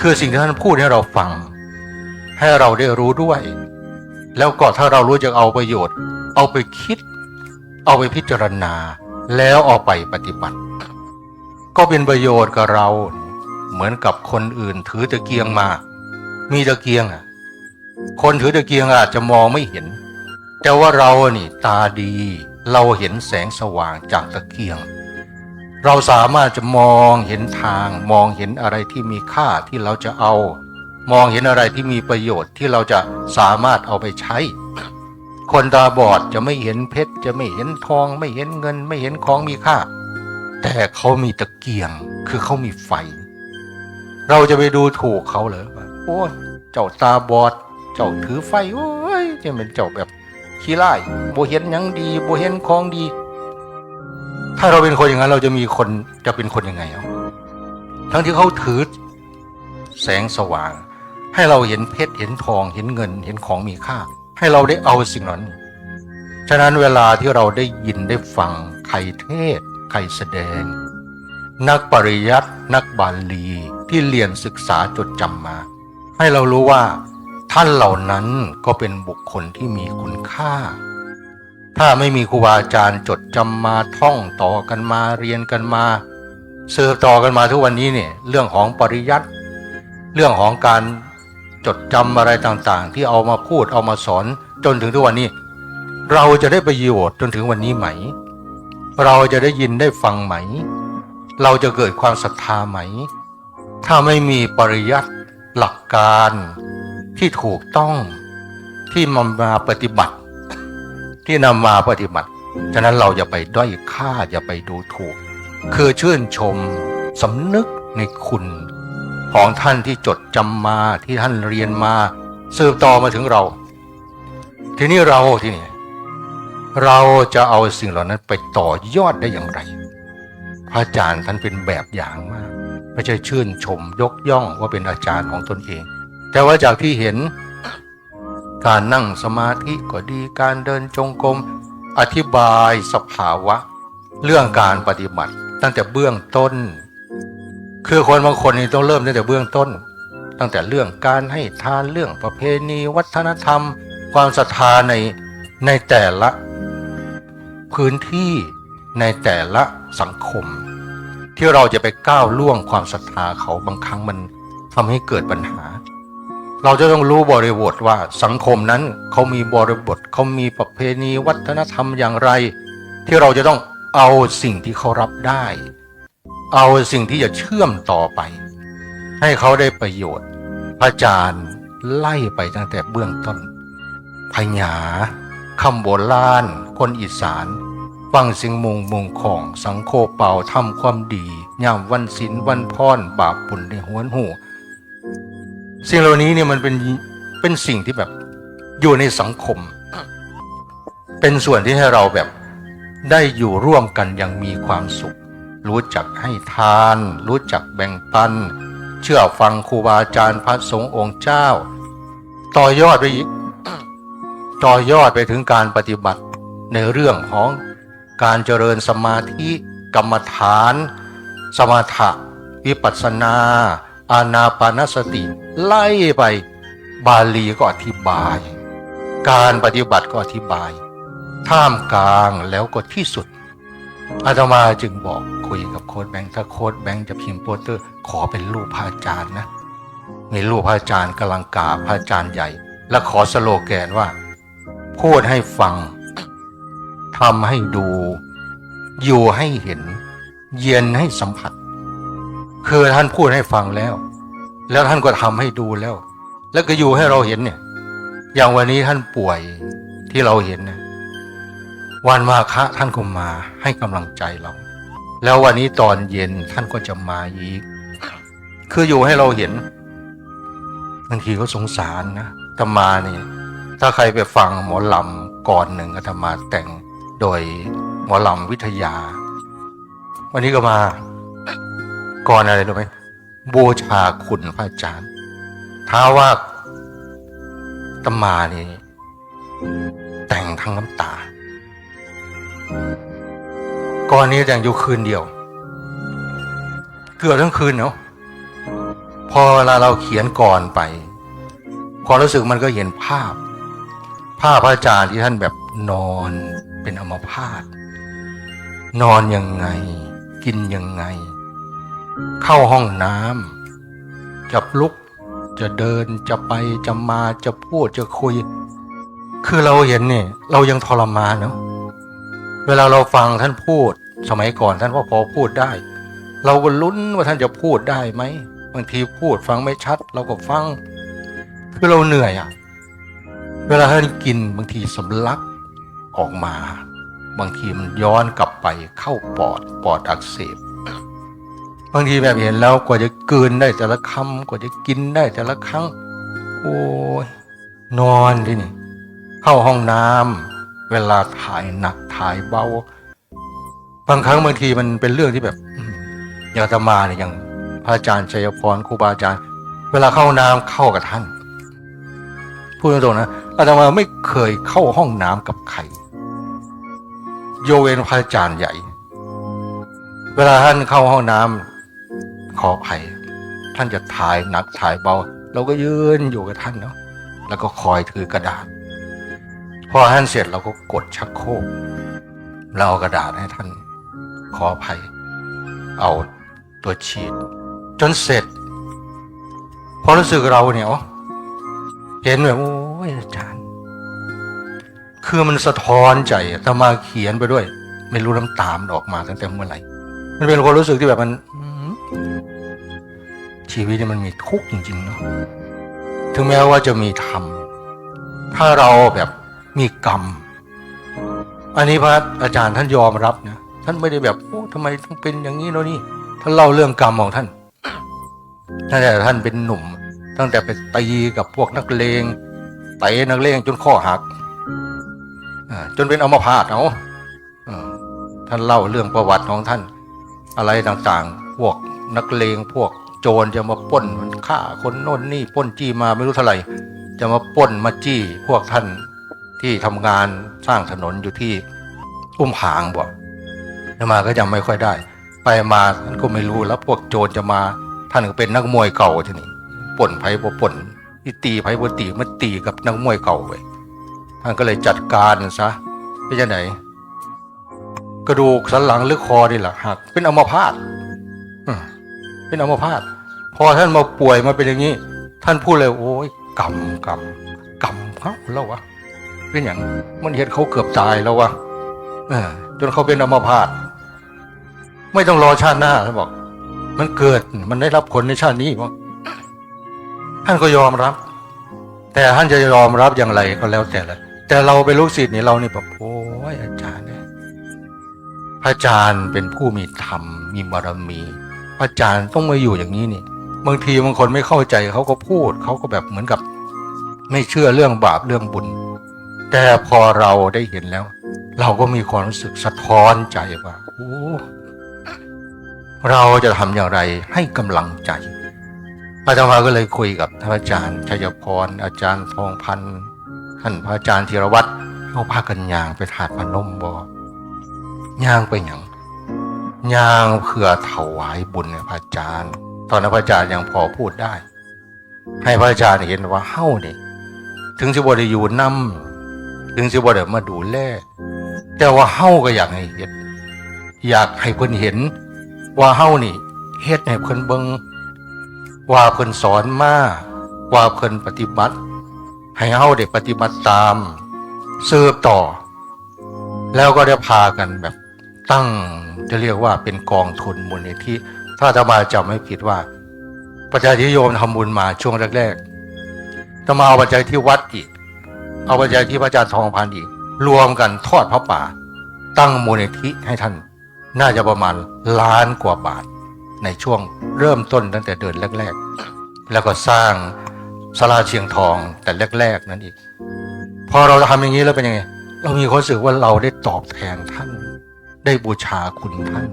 คือสิ่งที่ท่านพูดให้เราฟัง ให้เราได้รู้ด้วย แล้วก็ถ้าเรารู้จะเอาประโยชน์ เอาไปคิด เอาไปพิจารณา แล้วเอาไปปฏิบัติ ก็เป็นประโยชน์กับเราเหมือนกับคนอื่นถือตะเกียงมา มีตะเกียงอะ คนถือตะเกียงอาจจะมองไม่เห็น แต่ว่าเรานี่ตาดี เราเห็นแสงสว่างจากตะเกียง เราสามารถจะมองเห็นทาง มองเห็นอะไรที่มีค่าที่เราจะเอา มองเห็นอะไรที่มีประโยชน์ที่เราจะสามารถเอาไปใช้ คนตาบอดจะไม่เห็นเพชร จะไม่เห็นทอง ไม่เห็นเงิน ไม่เห็นของมีค่า แต่เขามีตะเกียง คือเขามีไฟ เราจะไปดูถูกเขาเหรอว่าโอ้ยเจ้าตาบอด เจ้าถือไฟโอ้ยจะเป็นเจ้าแบบขี้ไล่โบเห็นยังดีโบเห็นของดี ถ้าเราเป็นคนอย่างนั้น เราจะมีคนจะเป็นคนยังไงอะทั้งที่เขาถือแสงสว่าง ให้เราเห็นเพชรเห็นทองเห็นเงิน เห็นของมีค่า ให้เราได้เอาสิ่งนั้น ฉะนั้นเวลาที่เราได้ยินได้ฟังใครเทศใครแสดง นักปริยัตินักบาลีที่เรียนศึกษาจดจำมา ให้เรารู้ว่าท่านเหล่านั้นก็เป็นบุคคลที่มีคุณค่า ถ้าไม่มีครูบาอาจารย์จดจำมาท่องต่อกันมาเรียนกันมาเสืบต่อกันมาทุกวันนี้เนี่ยเรื่องของปริยัติเรื่องของการจดจำอะไรต่างๆ ที่เอามาพูดเอามาสอนจนถึงทุกวันนี้ เราจะได้ประโยชน์จนถึงวันนี้ไหม เราจะได้ยินได้ฟังไหม เราจะเกิดความศรัทธาไหม ถ้าไม่มีปริยัติหลักการที่ถูกต้องที่มันมาปฏิบัติ ที่นำมาปฏิบัติ ฉะนั้นเราอย่าไปด้อยค่าอย่าไปดูถูก คือชื่นชมสำนึกในคุณ ของท่านที่จดจำมาที่ท่านเรียนมา สืบต่อมาถึงเรา ทีนี้เราที่นี่เราจะเอาสิ่งเหล่านั้นไปต่อยอดได้อย่างไร พระอาจารย์ท่านเป็นแบบอย่างมาก ไม่ใช่ชื่นชมยกย่องว่าเป็นอาจารย์ของตนเอง แต่ว่าจากที่เห็น การนั่งสมาธิก็ดีการเดินจงกรมอธิบายสภาวะ เรื่องการปฏิบัติ ตั้งแต่เบื้องต้น คือคนบางคนนี่ต้องเริ่มตั้งแต่เบื้องต้น ตั้งแต่เรื่องการให้ทานเรื่องประเพณีวัฒนธรรม ความศรัทธาในในแต่ละพื้นที่ในแต่ละสังคม ที่เราจะไปก้าวล่วงความศรัทธาเขาบางครั้งมันทำให้เกิดปัญหา เราจะต้องรู้บริบทว่าสังคมนั้นเขามีบริบทเขามีประเพณีวัฒนธรรมอย่างไร ที่เราจะต้องเอาสิ่งที่เขารับได้ เอาสิ่งที่จะเชื่อมต่อไป ให้เขาได้ประโยชน์ พระอาจารย์ไล่ไปตั้งแต่เบื้องต้นพญาคำโบราณคนอีสานฟังสิ่งมุงมุงของสังโคเป่าทำความดีย่ามวันศิลวันพรบาปปุญในหวนหู สิ่งเหล่านี้เนี่ยมันเป็นเป็นสิ่งที่แบบอยู่ในสังคม เป็นส่วนที่ให้เราแบบได้อยู่ร่วมกันอย่างมีความสุข รู้จักให้ทาน รู้จักแบ่งปัน เชื่อฟังครูบาอาจารย์พระสงฆ์องค์เจ้า ต่อยอดไปอีกต่อยอดไปถึงการปฏิบัติในเรื่องของการเจริญสมาธิกรรมฐาน สมาถะวิปัสสนา อานาปานสติ ไล่ไป บาลีก็อธิบาย การปฏิบัติก็อธิบาย ท่ามกลางแล้วก็ที่สุด อาตมาจึงบอกคุยกับโค้ดแบงค์ถ้าโค้ดแบงค์จะพิมพ์โปสเตอร์ ขอเป็นรูปพระอาจารย์นะมีรูปพระอาจารย์กำลังกราพระอาจารย์ใหญ่ และขอสโลแกนว่า พูดให้ฟังทำให้ดู อยู่ให้เห็น เย็นให้สัมผัส คือท่านพูดให้ฟังแล้ว แล้วท่านก็ทำให้ดูแล้ว แล้วก็อยู่ให้เราเห็นเนี่ย อย่างวันนี้ท่านป่วยที่เราเห็นนะวันมาคะท่านก็มาให้กำลังใจเรา แล้ววันนี้ตอนเย็นท่านก็จะมาอีก คืออยู่ให้เราเห็นบางทีก็สงสารนะธรรมานี่ ถ้าใครไปฟังหมอลำก่อนหนึ่งอาตมาแต่งโดยหมอลำวิทยา วันนี้ก็มาก่อนอะไรรู้ไหม บูชาคุณพระอาจารย์ท้าว่าตมานี่แต่งทั้งน้ำตาก่อนนี้แต่งอยู่คืนเดียว เกือบทั้งคืนเนาะพอเวลาเราเขียนก่อนไปความรู้สึกมันก็เห็นภาพ ภาพพระอาจารย์ที่ท่านแบบนอนเป็นอมพาตนอนยังไง กินยังไง เข้าห้องน้ำจะลุกจะเดินจะไปจะมาจะพูดจะคุย คือเราเห็นเนี่ยเรายังทรมานเนาะเวลาเราฟังท่านพูด สมัยก่อนท่านก็พอพูดได้ เราก็ลุ้นว่าท่านจะพูดได้ไหมบางทีพูดฟังไม่ชัด เราก็ฟัง คือเราเหนื่อยอะ่ะ เวลาท่านกินบางทีสำลักออกมา บางทีมันย้อนกลับไปเข้าปอดปอดอักเสบ บางทีแบบเห็นแล้วกว่าจะกืนได้แต่ละคำกว่าจะกินได้แต่ละครั้ง โอ้ยนอนดินี่ เข้าห้องน้ำเวลาถ่ายหนักถ่ายเบา บางครั้งบางทีมันเป็นเรื่องที่แบบอย่างอาตมาเนี่ยอย่างพระอาจารย์ชัยพรครูบาอาจารย์ เวลาเข้าห้องน้ำเข้ากับท่านพูดตรงๆนะอาตมาไม่เคยเข้าห้องน้ำกับใครโยเวนพระอาจารย์ใหญ่ เวลาท่านเข้าห้องน้ำ ขออภัยท่านจะถ่ายหนักถ่ายเบา เราก็ยืนอยู่กับท่านเนาะแล้วก็คอยถือกระดาษ พอท่านเสร็จเราก็กดชักโครกเราเอากระดาษให้ท่านขออภัย เอาตัวฉีด จนเสร็จ พอรู้สึกเราเนี่ยอ๋อเห็นแบบโอ้ยอาจารย์ คือมันสะท้อนใจอะแต่มาเขียนไปด้วย ไม่รู้น้ำตามออกมาตั้งแต่เมื่อไหร่มันเป็นความรู้สึกที่แบบมัน ชีวิตมันมีทุกข์จริงๆเนาะถึงแม้ว่าจะมีธรรม ถ้าเราแบบมีกรรม อันนี้พระอาจารย์ท่านยอมรับนะท่านไม่ได้แบบโอ้ทำไมต้องเป็นอย่างนี้เนาะนี่ท่านเล่าเรื่องกรรมของท่านตั้งแต่ท่านเป็นหนุ่ม ตั้งแต่ไปตีกับพวกนักเลงเตะนักเลงจนข้อหักจนเป็นอมพาตเอาอ่าท่านเล่าเรื่องประวัติของท่าน อะไรต่างๆ พวกนักเลงพวก โจรจะมาป้นมันฆ่าคนโน่นนี่ป้นจี้มาไม่รู้เท่าไหร่จะมาป้นมาจี้พวกท่านที่ทำงานสร้างถนนอยู่ที่อุ้มผางบ่แล้วมาก็จำไม่ค่อยได้ ไปมาท่านก็ไม่รู้แล้วพวกโจรจะมาท่านก็เป็นนักมวยเก่าทีนี้ปล้นไผ่บ่ปล้นที่ตีไผ่บ่ตีมันตีกับนักมวยเก่าไปท่านก็เลยจัดการซะไม่ใช่ไหน กระดูกสันหลังหรือคอนี่แหละหักเป็นอัมพาต เป็นอัมพาตพอท่านมาป่วยมาเป็นอย่างนี้ ท่านพูดเลยโอ้ยกรรมกรรมกรรมเขาแล้ววะเป็นอย่างมันเห็นเขาเกือบตายแล้ววะจนเขาเป็นอัมพาตไม่ต้องรอชาติหน้าท่านบอก มันเกิดมันได้รับผลในชาตินี้บอกท่านก็ยอมรับ แต่ท่านจะยอมรับอย่างไรก็แล้วแต่ละแต่เราเป็นลูกศิษย์นี่เราเนี่ยแบบโอ้ยอาจารย์เนี่ยพระอาจารย์เป็นผู้มีธรรมมีบารมี อาจารย์ต้องมาอยู่อย่างนี้นี่ บางทีบางคนไม่เข้าใจเขาก็พูดเขาก็แบบเหมือนกับ ไม่เชื่อเรื่องบาปเรื่องบุญ แต่พอเราได้เห็นแล้ว เราก็มีความรู้สึกสะท้อนใจว่าโอ้เราจะทำอย่างไรให้กำลังใจอาตมาก็เลยคุยกับท่านอาจารย์ชัยพร อาจารย์ทองพันธ์ท่านพระอาจารย์ธีรวัตรเขาพากันยางไปถาดพนมบอย่างไปอย่าง ย่างเพื่อถวายบุญพระอาจารย์ ตอนนั้นพระอาจารย์ยังพอพูดได้ ให้พระอาจารย์เห็นว่าเฮ้านี่ ถึงสิบได้อยู่นำถึงสิบได้มาดูแลแต่ว่าเฮ้าก็อยากให้เห็นอยากให้เพิ่นเห็น ว่าเฮ้านี่เฮ็ดให้เพิ่นเบิงว่าเพิ่นสอนมาว่าเพิ่นปฏิบัติ ให้เฮ้าได้ปฏิบัติตามสืบต่อ แล้วก็ได้พากันแบบตั้ง จะเรียกว่าเป็นกองทุนมูลนิธิถ้าอาตมาจำไม่ผิดว่าประชาธิโยมทำบุญมาช่วงแรกๆจะมาเอาปัจจัยที่วัดอีก เอาปัจจัยที่พระอาจารย์ทองพันอีก รวมกันทอดพระป่า ตั้งมูลนิธิให้ท่าน น่าจะประมาณล้านกว่าบาท ในช่วงเริ่มต้นตั้งแต่เดือนแรก ๆ แล้วก็สร้างสลาเชียงทองแต่แรก ๆ นั้นอีก พอเราทำอย่างนี้แล้วเป็นยังไง เรามีความรู้สึกว่าเราได้ตอบแทนท่าน ได้บูชาคุณท่าน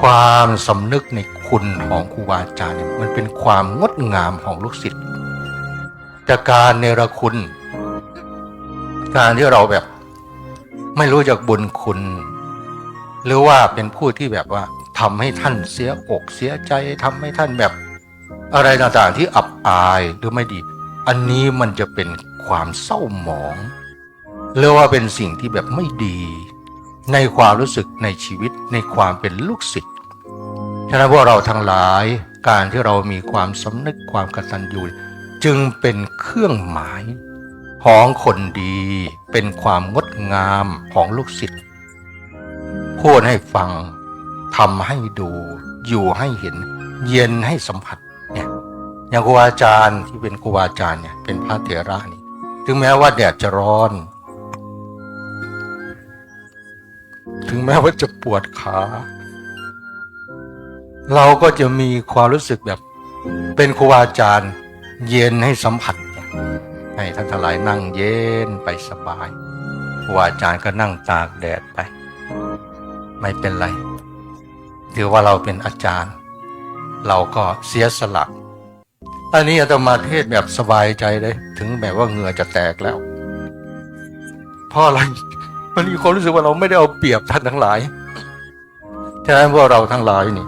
ความสำนึกในคุณของครูบาอาจารย์มันเป็นความงดงามของลูกศิษย์จากการเนรคุณ การที่เราแบบไม่รู้จักบุญคุณ หรือว่าเป็นผู้ที่แบบว่าทำให้ท่านเสียอกเสียใจทำให้ท่านแบบอะไรต่างๆที่อับอายหรือไม่ดี อันนี้มันจะเป็นความเศร้าหมอง หรือว่าเป็นสิ่งที่แบบไม่ดี ในความรู้สึกในชีวิตในความเป็นลูกศิษย์ฉะนั้นพวกเราทั้งหลายการที่เรามีความสำนึกความกตัญญูจึงเป็นเครื่องหมายของคนดีเป็นความงดงามของลูกศิษย์พูดให้ฟังทำให้ดู อยู่ให้เห็น เย็นให้สัมผัสเนี่ยอย่างครูอาจารย์ที่เป็นครูอาจารย์เนี่ยเป็นพระเถระนี่ถึงแม้ว่าแดดจะร้อน ถึงแม้ว่าจะปวดขา เราก็จะมีความรู้สึกแบบเป็นครูอาจารย์ เย็นให้สัมผัส ให้ท่านทั้งหลายนั่งเย็นไปสบายครูอาจารย์ก็นั่งตากแดดไป ไม่เป็นไรถือว่าเราเป็นอาจารย์ เราก็เสียสละอันนี้อาตมาเทศแบบสบายใจเลย ถึงแบบว่าเหงื่อจะแตกแล้วเพราะอะไร มันมีความรู้สึกว่าเราไม่ได้เอาเปรียบท่านทั้งหลายฉะนั้นพวกเราทั้งหลายนี่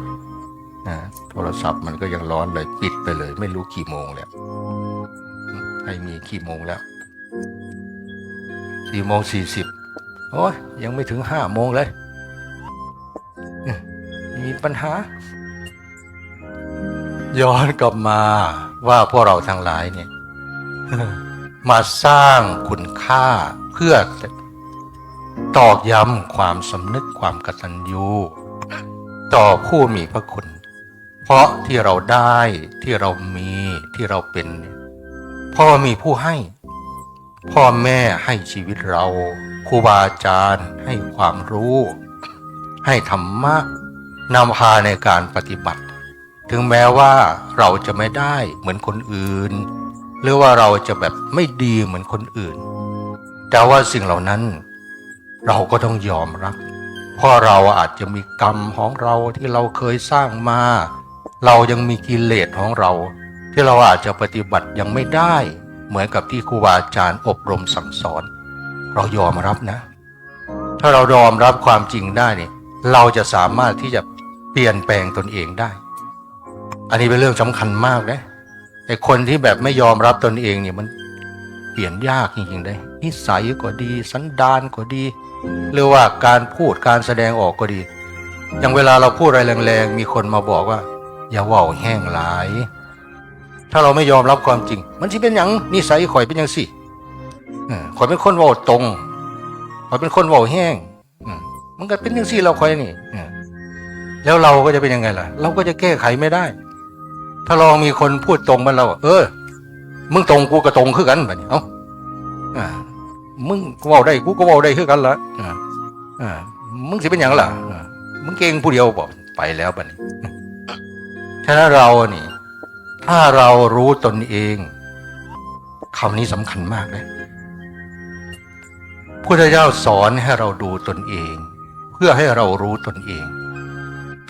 โทรศัพท์มันก็ยังร้อนเลยปิดไปเลย ไม่รู้กี่โมงแล้วให้มีกี่โมงแล้วสี่โมงสี่สิบโอ้ยยังไม่ถึงห้าโมงเลยมมีปัญหา ย้อนกลับมาว่าพวกเราทั้งหลายเนี่ย มาสร้างคุณค่าเพื่อ ตอกย้ำความสำนึกความกตัญญูต่อผู้มีพระคุณ เพราะที่เราได้ที่เรามีที่เราเป็น พ่อมีผู้ให้ พ่อแม่ให้ชีวิตเราครูบาอาจารย์ให้ความรู้ ให้ธรรมะนำพาในการปฏิบัติ ถึงแม้ว่าเราจะไม่ได้เหมือนคนอื่น หรือว่าเราจะแบบไม่ดีเหมือนคนอื่น แต่ว่าสิ่งเหล่านั้น เราก็ต้องยอมรับ เพราะเราอาจจะมีกรรมของเราที่เราเคยสร้างมา เรายังมีกิเลสของเรา ที่เราอาจจะปฏิบัติยังไม่ได้ เหมือนกับที่ครูบาอาจารย์อบรมสั่งสอน เรายอมรับนะ ถ้าเรายอมรับความจริงได้เนี่ยเราจะสามารถที่จะเปลี่ยนแปลงตนเองได้ อันนี้เป็นเรื่องสำคัญมากนะไอ้คนที่แบบไม่ยอมรับตนเองเนี่ยมันเปลี่ยนยากจริงๆได้นิสัยก็ดี สันดานก็ดี หรือว่าการพูดการแสดงออกก็ดี อย่างเวลาเราพูดอะไรแรงๆ มีคนมาบอกว่า อย่าว่าแห้งหลาย ถ้าเราไม่ยอมรับความจริง มันจะเป็นอย่างนิสัยข่อยเป็นอย่างสิข่อยเป็นคนว่าตรงข่อยเป็นคนว่าแห้งมันก็เป็นอย่างสิเราข่อยนี่แล้วเราก็จะเป็นยังไงล่ะ เราก็จะแก้ไขไม่ได้ ถ้าลองมีคนพูดตรงมาเรา เออ มึงตรงกูก็ตรงคือกันแบบนี้เอ้าอ่า มึงเว่าได้กูก็เว่าได้คือกันละอ่าอ่ามึงสิเป็นหยังล่ะมึงเก่งผู้เดียวบอกไปแล้วบัดนี้ฉะนั้นเรานี่ ถ้าเรารู้ตนเองคำนี้สำคัญมากนะพุทธเจ้าสอนให้เราดูตนเอง เพื่อให้เรารู้ตนเอง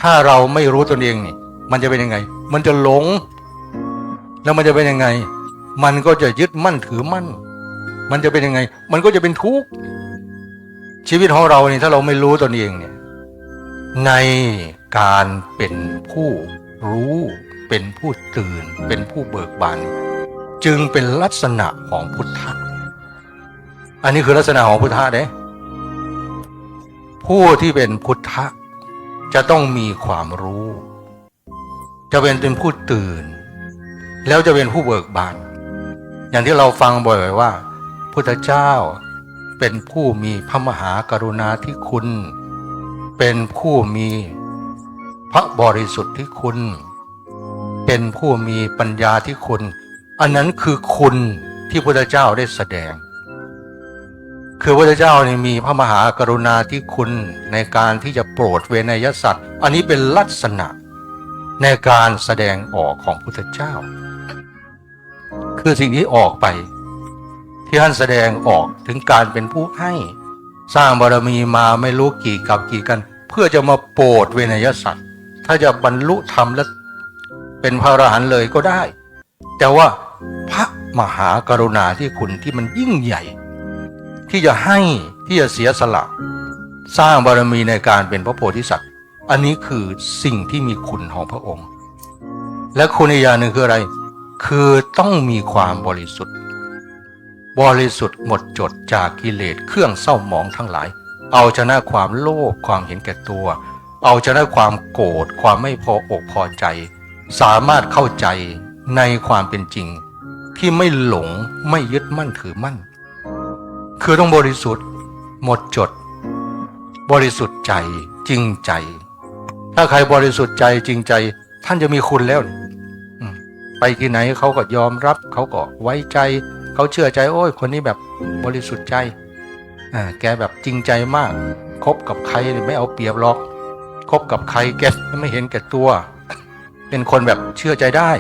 ถ้าเราไม่รู้ตนเองนี่ มันจะเป็นยังไง มันจะหลง แล้วมันจะเป็นยังไง มันก็จะยึดมั่นถือมั่น มันจะเป็นยังไง มันก็จะเป็นทุกข์ชีวิตของเราเนี่ยถ้าเราไม่รู้ตนเองเนี่ย ในการเป็นผู้รู้เป็นผู้ตื่น เป็นผู้เบิกบานจึงเป็นลักษณะของพุทธะอันนี้คือลักษณะของพุทธะเด้ผู้ที่เป็นพุทธะจะต้องมีความรู้ จะเป็นเป็นผู้ตื่น แล้วจะเป็นผู้เบิกบาน อย่างที่เราฟังบ่อยๆว่า พุทธเจ้า เป็นผู้มีพระมหากรุณาธิคุณ เป็นผู้มีพระบริสุทธิ์ที่คุณ เป็นผู้มีปัญญาที่คุณ อันนั้นคือคุณที่พุทธเจ้าได้แสดง คือพระเจ้านี่มีพระมหากรุณาธิคุณในการที่จะโปรดเวนยสัตว์ อันนี้เป็นลักษณะในการแสดงออกของพุทธเจ้า คือสิ่งที่ออกไป ที่ท่านแสดงออกถึงการเป็นผู้ให้ สร้างบารมีมาไม่รู้กี่กับกี่กัน เพื่อจะมาโปรดเวนยสัตว์ ถ้าจะบรรลุธรรมและเป็นพระอรหันต์เลยก็ได้ แต่ว่าพระมหากรุณาที่คุณที่มันยิ่งใหญ่ ที่จะให้ที่จะเสียสละ สร้างบารมีในการเป็นพระโพธิสัตว์ อันนี้คือสิ่งที่มีคุณของพระองค์ และคุณอีกอย่างหนึ่งคืออะไร คือต้องมีความบริสุทธิ์ บริสุทธิ์หมดจดจากกิเลสเครื่องเศร้าหมองทั้งหลาย เอาชนะความโลภความเห็นแก่ตัว เอาชนะความโกรธความไม่พออกพอใจ สามารถเข้าใจในความเป็นจริง ที่ไม่หลงไม่ยึดมั่นถือมั่น คือต้องบริสุทธิ์ หมดจด บริสุทธิ์ใจจริงใจ ถ้าใครบริสุทธิ์ใจจริงใจ ท่านจะมีคุณแล้วไปที่ไหนเขาก็ยอมรับเขาก็ไว้ใจ เขาเชื่อใจโอ้ยคนนี้แบบบริสุทธิ์ใจอ่าแกแบบจริงใจมากคบกับใครไม่เอาเปรียบหรอกคบกับใครแกไม่เห็นแก่ตัว เป็นคนแบบเชื่อใจได้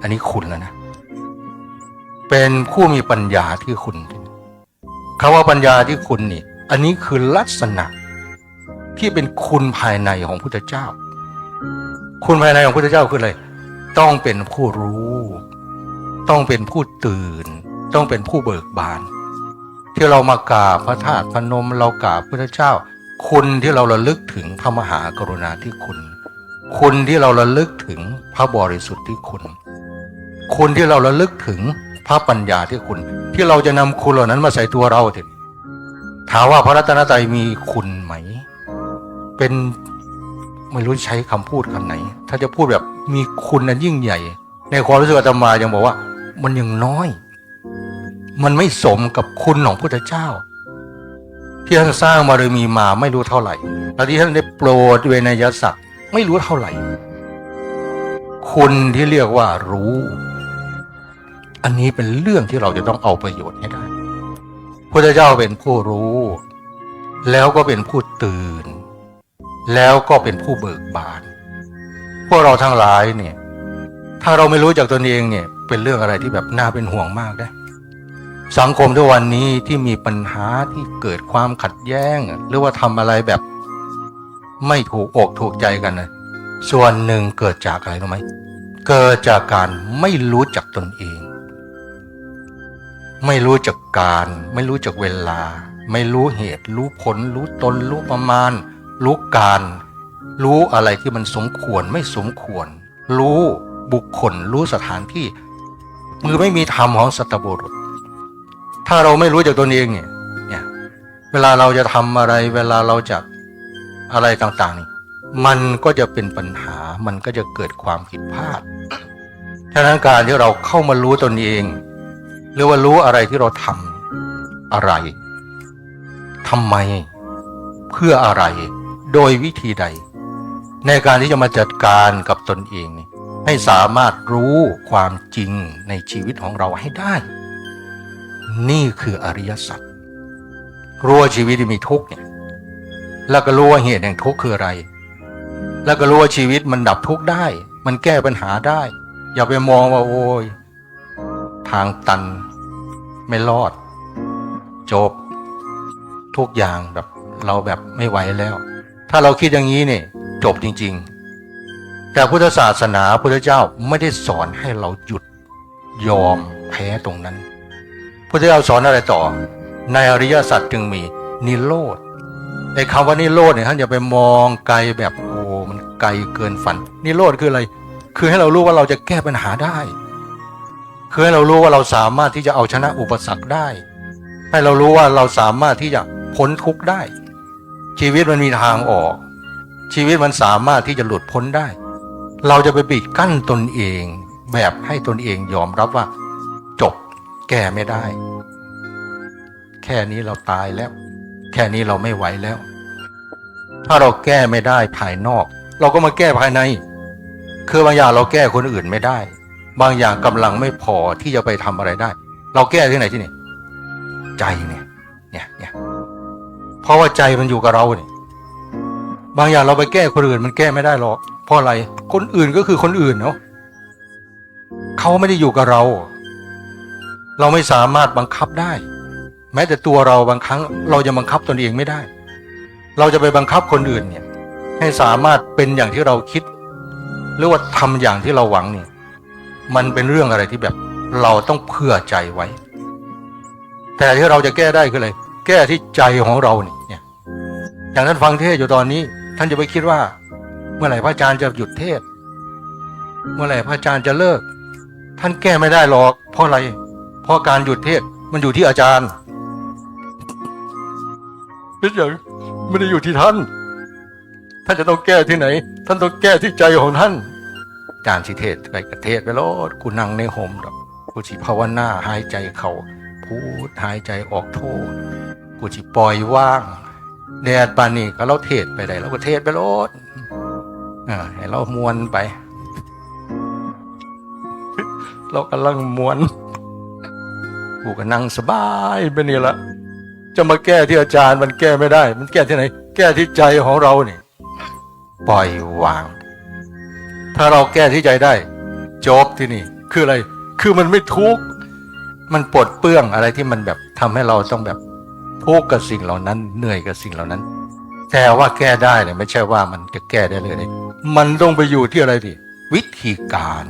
อันนี้คุณแล้วนะ เป็นผู้มีปัญญาที่คุณคำว่าปัญญาที่คุณนี่ อันนี้คือลักษณะ ที่เป็นคุณภายในของพุทธเจ้า คุณภายในของพุทธเจ้าคืออะไร ต้องเป็นผู้รู้ ต้องเป็นผู้ตื่น ต้องเป็นผู้เบิกบาน ที่เรามากราบพระธาตุพนมเรากราบพุทธเจ้า คุณที่เราระลึกถึงพระมหากรุณาธิคุณ คุณที่เราระลึกถึงพระบริสุทธิ์ที่คุณ คุณที่เราระลึกถึงพระปัญญาที่คุณ ที่เราจะนำคุณเหล่านั้นมาใส่ตัวเราถึงถามว่าพระรัตนตรัยมีคุณไหม เป็นไม่รู้ใช้คำพูดคำไหน ถ้าจะพูดแบบมีคุณอันยิ่งใหญ่ ในความรู้สึกอาตมายังบอกว่า มันยังน้อย มันไม่สมกับคุณของพุทธเจ้า ที่ท่านสร้างบารมีมาไม่รู้เท่าไหร่แล้วที่ท่านได้โปรดเวนยศักดิ์ไม่รู้เท่าไหร่ คุณที่เรียกว่ารู้ อันนี้เป็นเรื่องที่เราจะต้องเอาประโยชน์ให้ได้พุทธเจ้าเป็นผู้รู้ แล้วก็เป็นผู้ตื่น แล้วก็เป็นผู้เบิกบาน พวกเราทั้งหลายเนี่ย ถ้าเราไม่รู้จักตนเองเนี่ย เป็นเรื่องอะไรที่แบบน่าเป็นห่วงมากนะสังคมทุกวันนี้ที่มีปัญหาที่เกิดความขัดแย้ง หรือว่าทำอะไรแบบ ไม่ถูกอกถูกใจกันนะส่วนหนึ่งเกิดจากอะไรรู้ไหมเกิดจากการไม่รู้จักตนเอง ไม่รู้จักการ ไม่รู้จักเวลา ไม่รู้เหตุ รู้ผล รู้ตน รู้ประมาณ รู้การ รู้อะไรที่มันสมควรไม่สมควร รู้ บุคคลรู้สถานที่ มือไม่มีธรรมของสัตบุรุษ ถ้าเราไม่รู้จักตนเองเนี่ยเนี่ยเวลาเราจะทำอะไร เวลาเราจะอะไรต่าง ๆ นี่ มันก็จะเป็นปัญหา มันก็จะเกิดความผิดพลาดฉะนั้นการที่เราเข้ามารู้ตนเอง หรือว่ารู้อะไรที่เราทำอะไรทำไมเพื่ออะไร โดยวิธีใด ในการที่จะมาจัดการกับตนเองนี่ ให้สามารถรู้ความจริงในชีวิตของเราให้ได้ นี่คืออริยสัจรู้ว่าชีวิตที่มีทุกข์เนี่ย แล้วก็รู้ว่าเหตุแห่งทุกข์คืออะไร แล้วก็รู้ว่าชีวิตมันดับทุกข์ได้ มันแก้ปัญหาได้ อย่าไปมองว่าโอ้ยทางตันไม่รอด จบ ทุกอย่างแบบเราแบบไม่ไหวแล้ว ถ้าเราคิดอย่างนี้เนี่ยจบจริง ๆ แต่พุทธศาสนาพุทธเจ้าไม่ได้สอนให้เราหยุดยอมแพ้ตรงนั้นพุทธเจ้าสอนอะไรต่อ ในอริยสัจจึงมีนิโรธไอ้คำว่านิโรธเนี่ยท่านอย่าไปมองไกลแบบโอ้มันไกลเกินฝัน นิโรธคืออะไร คือให้เรารู้ว่าเราจะแก้ปัญหาได้คือให้เรารู้ว่าเราสามารถที่จะเอาชนะอุปสรรคได้ ให้เรารู้ว่าเราสามารถที่จะพ้นทุกข์ได้ ชีวิตมันมีทางออก ชีวิตมันสามารถที่จะหลุดพ้นได้ เราจะไปปิดกั้นตนเอง แบบให้ตนเองยอมรับว่า จบแก้ไม่ได้ แค่นี้เราตายแล้ว แค่นี้เราไม่ไหวแล้ว ถ้าเราแก้ไม่ได้ภายนอก เราก็มาแก้ภายใน คือบางอย่างเราแก้คนอื่นไม่ได้ บางอย่างกำลังไม่พอที่จะไปทำอะไรได้ เราแก้ที่ไหนที่นี่ใจเนี่ยเนี่ยเนี่ยเพราะว่าใจมันอยู่กับเราเนี่ยบางอย่างเราไปแก้คนอื่นมันแก้ไม่ได้หรอก เพราะอะไรคนอื่นก็คือคนอื่นเนาะเขาไม่ได้อยู่กับเรา เราไม่สามารถบังคับได้ แม้แต่ตัวเราบางครั้ง เราจะบังคับตนเองไม่ได้ เราจะไปบังคับคนอื่นเนี่ย ให้สามารถเป็นอย่างที่เราคิด หรือว่าทำอย่างที่เราหวังเนี่ย มันเป็นเรื่องอะไรที่แบบเราต้องเพื่อใจไว้ แต่ที่เราจะแก้ได้คืออะไรแก้ที่ใจของเราเนี่ยอย่างท่านฟังเทศอยู่ตอนนี้ ท่านจะไปคิดว่า เมื่อไหร่พระอาจารย์จะหยุดเทศ เมื่อไหร่พระอาจารย์จะเลิก ท่านแก้ไม่ได้หรอก เพราะอะไร เพราะการหยุดเทศน์มันอยู่ที่อาจารย์ไม่ใช่ไม่ได้อยู่ที่ท่าน ท่านจะต้องแก้ที่ไหน ท่านต้องแก้ที่ใจของท่านอาจารย์สิเทศน์ไปกระเทศน์ไปโลดกูนั่งในโฮมดอกกูสิภาวนาหายใจเขาพูดหายใจออกโทกูสิปล่อยว่าง แดดปานนี้ก็เราเทศน์ไปได้เราก็เทศน์ไปโลดเออ ให้เรามวนไป เรากำลังมวนกูก็นั่งสบายไปนี่ละจะมาแก้ที่อาจารย์มันแก้ไม่ได้ มันแก้ที่ไหน แก้ที่ใจของเรานี่ปล่อยวาง ถ้าเราแก้ที่ใจได้จบที่นี่ คืออะไร คือมันไม่ทุกข์มันปลดเปื้องอะไรที่มันแบบทำให้เราต้องแบบทุกข์กับสิ่งเหล่านั้น เหนื่อยกับสิ่งเหล่านั้น แต่ว่าแก้ได้เนี่ยไม่ใช่ว่ามันจะแก้ได้เลย มันต้องไปอยู่ที่อะไรดิวิธีการ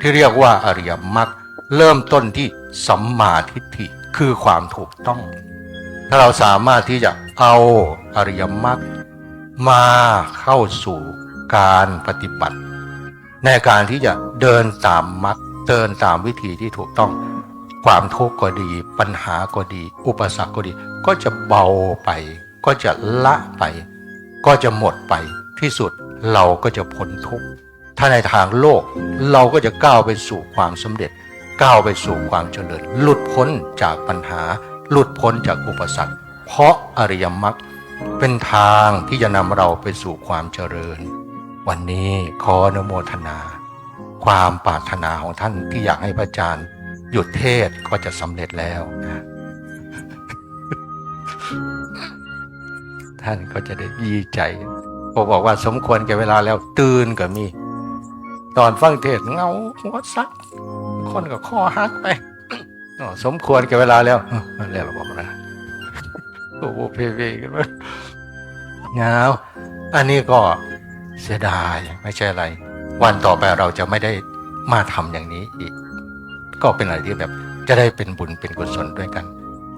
ที่เรียกว่าอริยมรรคเริ่มต้นที่สัมมาทิฏฐิคือความถูกต้อง ถ้าเราสามารถที่จะเอาอริยมรรคมาเข้าสู่การปฏิบัติ ในการที่จะเดินตามมรรคเดินตามวิธีที่ถูกต้อง ความทุกข์ก็ดี ปัญหาก็ดี อุปสรรคก็ดี ก็จะเบาไป ก็จะละไป ก็จะหมดไปที่สุด เราก็จะพ้นทุกข์ถ้าในทางโลกเราก็จะก้าวไปสู่ความสำเร็จ ก้าวไปสู่ความเจริญ หลุดพ้นจากปัญหา หลุดพ้นจากอุปสรรค เพราะอริยมรรคเป็นทางที่จะนำเราไปสู่ความเจริญ วันนี้ขออนุโมทนา ความปรารถนาของท่านที่อยากให้พระอาจารย์ หยุดเทศก็จะสำเร็จแล้วนะท่านก็จะได้ดีใจ พอบอกว่าสมควรแก่เวลาแล้วตื่นก็มี ตอนฟังเทศเงาหัวซัก คนก็ข้อหักไปสมควรแก่เวลาแล้วแล้วเราบอกนะโอ้โหเพเวกันมาเงาอันนี้ก็เสียดายไม่ใช่อะไร วันต่อไปเราจะไม่ได้มาทำอย่างนี้อีก ก็เป็นอะไรที่แบบจะได้เป็นบุญเป็นกุศลด้วยกัน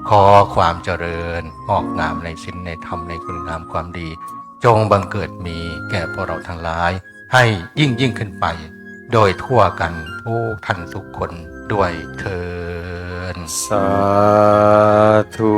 ขอความเจริญงอกงามในสินในธรรมในคุณงามความดี จงบังเกิดมีแก่พวกเราทั้งหลาย ให้ยิ่งยิ่งขึ้นไป โดยทั่วกันผู้ท่านทุกคนด้วยเทินสาธุ